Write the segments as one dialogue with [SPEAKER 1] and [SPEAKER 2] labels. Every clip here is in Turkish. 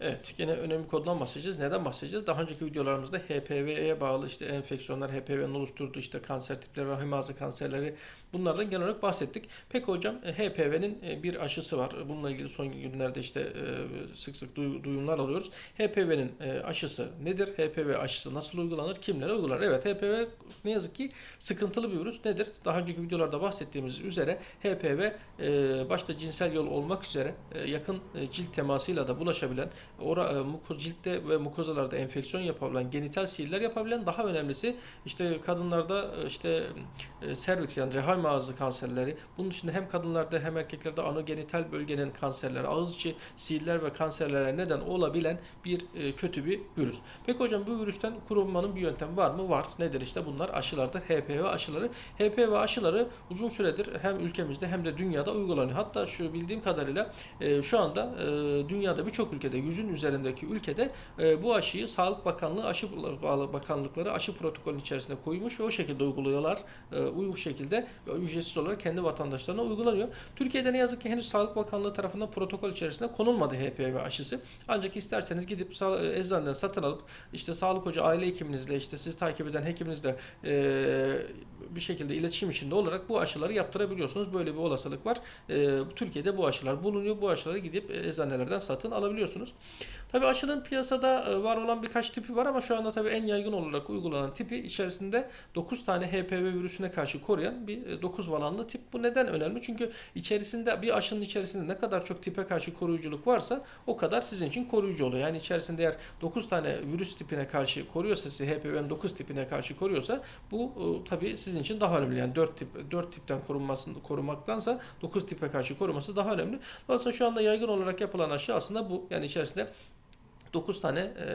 [SPEAKER 1] Evet, yine önemli koddan bahsedeceğiz. Neden bahsedeceğiz? Daha önceki videolarımızda HPV'ye bağlı işte enfeksiyonlar, HPV'nin oluşturduğu işte kanser tipleri, rahim ağzı kanserleri bunlardan genel olarak bahsettik. Peki hocam e, HPV'nin e, bir aşısı var. Bununla ilgili son günlerde işte e, sık sık duy- duyumlar alıyoruz. HPV'nin aşısı nedir? HPV aşısı nasıl uygulanır? Kimlere uygular? Evet, HPV ne yazık ki sıkıntılı bir virüs. Nedir? Daha önceki videolarda bahsettiğimiz üzere HPV başta cinsel yol olmak üzere yakın cilt temasıyla da bulaşabilen ora, e, muko, ciltte ve mukozalarda enfeksiyon yapabilen, genital sihirler yapabilen daha önemlisi işte kadınlarda e, işte e, serviks yani rahim ağzı kanserleri. Bunun dışında hem kadınlarda hem erkeklerde anogenital bölgenin kanserleri, ağız içi sihirler ve kanserlere neden olabilen bir e, kötü bir virüs. Peki hocam bu virüsten korunmanın bir yöntemi var mı? Var. Nedir işte bunlar aşılardır. HPV aşıları. HPV aşıları uzun süredir hem ülkemizde hem de dünyada uygulanıyor. Hatta şu bildiğim kadarıyla e, şu anda e, dünyada birçok ülkede, yüzün üzerindeki ülkede e, bu aşıyı Sağlık Bakanlığı aşı bakanlıkları aşı protokolünün içerisine koymuş ve o şekilde uyguluyorlar. E, uygun şekilde ücretsiz olarak kendi vatandaşlarına uygulanıyor. Türkiye'de ne yazık ki henüz Sağlık Bakanlığı tarafından protokol içerisinde konulmadı HPV aşısı. Ancak isterseniz gidip sa- eczaneden satın alıp işte sağlık hoca aile hekiminizle işte sizi takip eden hekiminizle e, bir şekilde iletişim içinde olarak bu aşıları yaptırabiliyorsunuz. Böyle bir olasılık var. E, Türkiye'de bu aşılar bulunuyor. Bu aşıları gidip e, eczanelerden satın alabiliyorsunuz. Tabii aşının piyasada e, var olan birkaç tipi var ama şu anda tabii en yaygın olarak uygulanan tipi içerisinde 9 tane HPV virüsüne karşı koruyan bir 9 valanlı tip. Bu neden önemli? Çünkü içerisinde bir aşının içerisinde ne kadar çok tipe karşı koruyuculuk varsa o kadar sizin için koruyucu oluyor. Yani içerisinde eğer 9 tane virüs tipine karşı koruyorsa sizi HPV'nin 9 tipine karşı koruyorsa bu e, tabii sizin için daha önemli. Yani 4 tip 4 tipten korunmasını korumaktansa 9 tipe karşı koruması daha önemli. Dolayısıyla şu anda yaygın olarak yapılan aşı aslında bu. Yani içerisinde né? 9 tane e,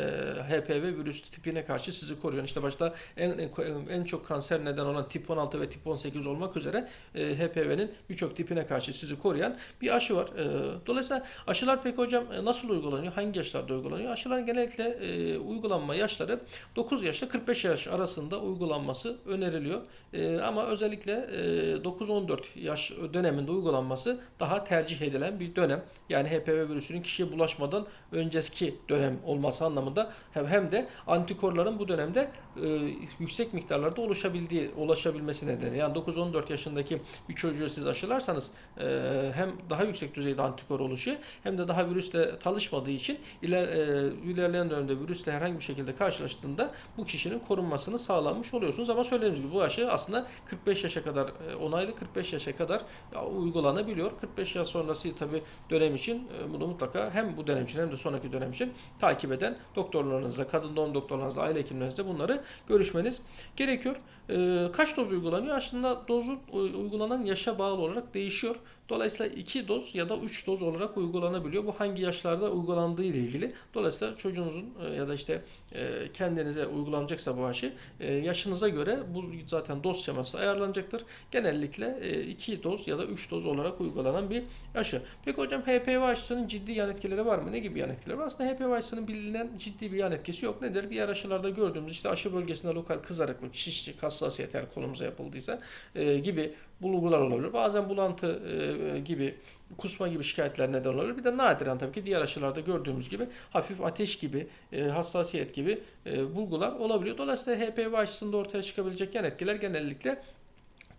[SPEAKER 1] HPV virüs tipine karşı sizi koruyor. İşte başta en, en, en çok kanser neden olan tip 16 ve tip 18 olmak üzere e, HPV'nin birçok tipine karşı sizi koruyan bir aşı var. E, dolayısıyla aşılar peki hocam e, nasıl uygulanıyor? Hangi yaşlarda uygulanıyor? Aşıların genellikle e, uygulanma yaşları 9 yaşla 45 yaş arasında uygulanması öneriliyor. E, ama özellikle e, 9-14 yaş döneminde uygulanması daha tercih edilen bir dönem. Yani HPV virüsünün kişiye bulaşmadan önceki dönem olması anlamında hem hem de antikorların bu dönemde e, yüksek miktarlarda oluşabildiği ulaşabilmesi nedeni. Yani 9-14 yaşındaki bir çocuğu siz aşılarsanız e, hem daha yüksek düzeyde antikor oluşuyor hem de daha virüsle tanışmadığı için iler, e, ilerleyen dönemde virüsle herhangi bir şekilde karşılaştığında bu kişinin korunmasını sağlanmış oluyorsunuz. Ama söylediğimiz gibi bu aşı aslında 45 yaşa kadar e, onaylı 45 yaşa kadar uygulanabiliyor. 45 yaş sonrası tabi dönem için bunu mutlaka hem bu dönem için hem de sonraki dönem için takip eden doktorlarınızla, kadın doğum doktorlarınızla, aile hekimlerinizle bunları görüşmeniz gerekiyor. E, kaç doz uygulanıyor? Aslında dozu u- uygulanan yaşa bağlı olarak değişiyor. Dolayısıyla 2 doz ya da 3 doz olarak uygulanabiliyor. Bu hangi yaşlarda uygulandığı ile ilgili. Dolayısıyla çocuğunuzun e, ya da işte e, kendinize uygulanacaksa bu aşı e, yaşınıza göre bu zaten doz şeması ayarlanacaktır. Genellikle 2 doz ya da 3 doz olarak uygulanan bir aşı. Peki hocam HPV aşısının ciddi yan etkileri var mı? Ne gibi yan etkileri var? Aslında HPV aşısının bilinen ciddi bir yan etkisi yok. Nedir? Diğer aşılarda gördüğümüz işte aşı bölgesinde lokal kızarıklık, şişlik, hassasiyet eğer kolumuza yapıldıysa e, gibi bulgular olabilir. Bazen bulantı e, gibi kusma gibi şikayetler neden olabilir. Bir de nadiren tabii ki diğer aşılarda gördüğümüz gibi hafif ateş gibi, e, hassasiyet gibi e, bulgular olabiliyor. Dolayısıyla HPV aşısında ortaya çıkabilecek yan etkiler genellikle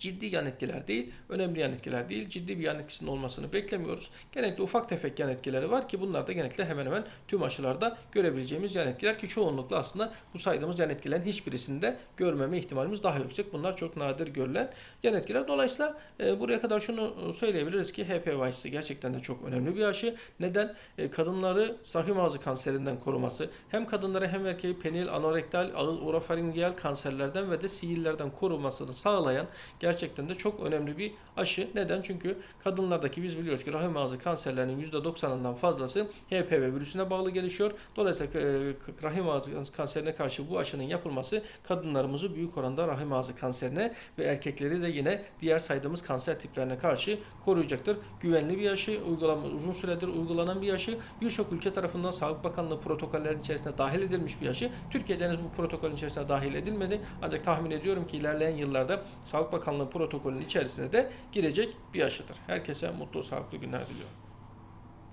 [SPEAKER 1] ciddi yan etkiler değil, önemli yan etkiler değil, ciddi bir yan etkisinin olmasını beklemiyoruz. Genellikle ufak tefek yan etkileri var ki bunlar da genellikle hemen hemen tüm aşılarda görebileceğimiz yan etkiler ki çoğunlukla aslında bu saydığımız yan etkilerin hiçbirisinde görmeme ihtimalimiz daha yüksek. Bunlar çok nadir görülen yan etkiler. Dolayısıyla e, buraya kadar şunu söyleyebiliriz ki HPV aşısı gerçekten de çok önemli bir aşı. Neden? E, kadınları rahim ağzı kanserinden koruması, hem kadınları hem erkeği penil, anorektal, ağız, orofaringiyal kanserlerden ve de sihirlerden korumasını sağlayan gerçekten de çok önemli bir aşı. Neden? Çünkü kadınlardaki biz biliyoruz ki rahim ağzı kanserlerinin %90'ından fazlası HPV virüsüne bağlı gelişiyor. Dolayısıyla e, rahim ağzı kanserine karşı bu aşının yapılması kadınlarımızı büyük oranda rahim ağzı kanserine ve erkekleri de yine diğer saydığımız kanser tiplerine karşı koruyacaktır. Güvenli bir aşı, uygulama uzun süredir uygulanan bir aşı. Birçok ülke tarafından Sağlık Bakanlığı protokollerinin içerisine dahil edilmiş bir aşı. Türkiye'de henüz bu protokolün içerisine dahil edilmedi. Ancak tahmin ediyorum ki ilerleyen yıllarda Sağlık Bakanlığı protokolünün içerisine de girecek bir aşıdır. Herkese mutlu, sağlıklı günler diliyorum.